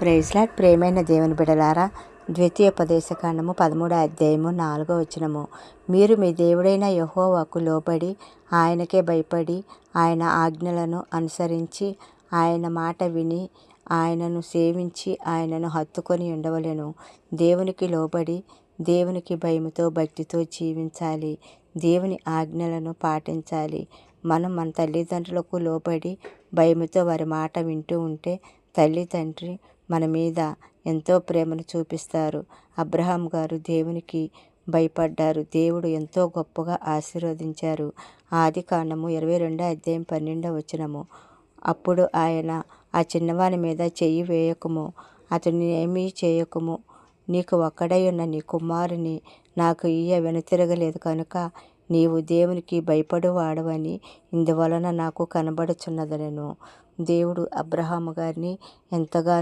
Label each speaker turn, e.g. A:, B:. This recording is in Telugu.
A: ప్రైస్లాట్ ప్రేమైన దేవుని బిడలారా ద్వితీయోపదేశకాండము పదమూడో అధ్యాయము నాలుగో వచనము. మీరు మీ దేవుడైన యహోవాకు లోబడి ఆయనకే భయపడి ఆయన ఆజ్ఞలను అనుసరించి ఆయన మాట విని ఆయనను సేవించి ఆయనను హత్తుకొని ఉండవలెను. దేవునికి లోబడి దేవునికి భయముతో భక్తితో జీవించాలి. దేవుని ఆజ్ఞలను పాటించాలి. మనం మన తల్లిదండ్రులకు లోబడి భయముతో వారి మాట వింటూ ఉంటే తల్లి తండ్రి మన మీద ఎంతో ప్రేమను చూపిస్తారు. అబ్రహాం గారు దేవునికి భయపడ్డారు. దేవుడు ఎంతో గొప్పగా ఆశీర్వదించారు. ఆది కాండము ఇరవై రెండో అధ్యాయం పన్నెండో వచనము. అప్పుడు ఆయన ఆ చిన్నవాని మీద చెయ్యి వేయకము. అతని ఏమీ చేయకము. నీకు ఒక్కడై ఉన్న నీ కుమారుని నాకు ఈయ వెనుతిరగలేదు కనుక నీవు దేవునికి భయపడువాడవని ఇందువలన నాకు కనబడుచున్నదనను. దేవుడు అబ్రహాము గారిని ఎంతగానో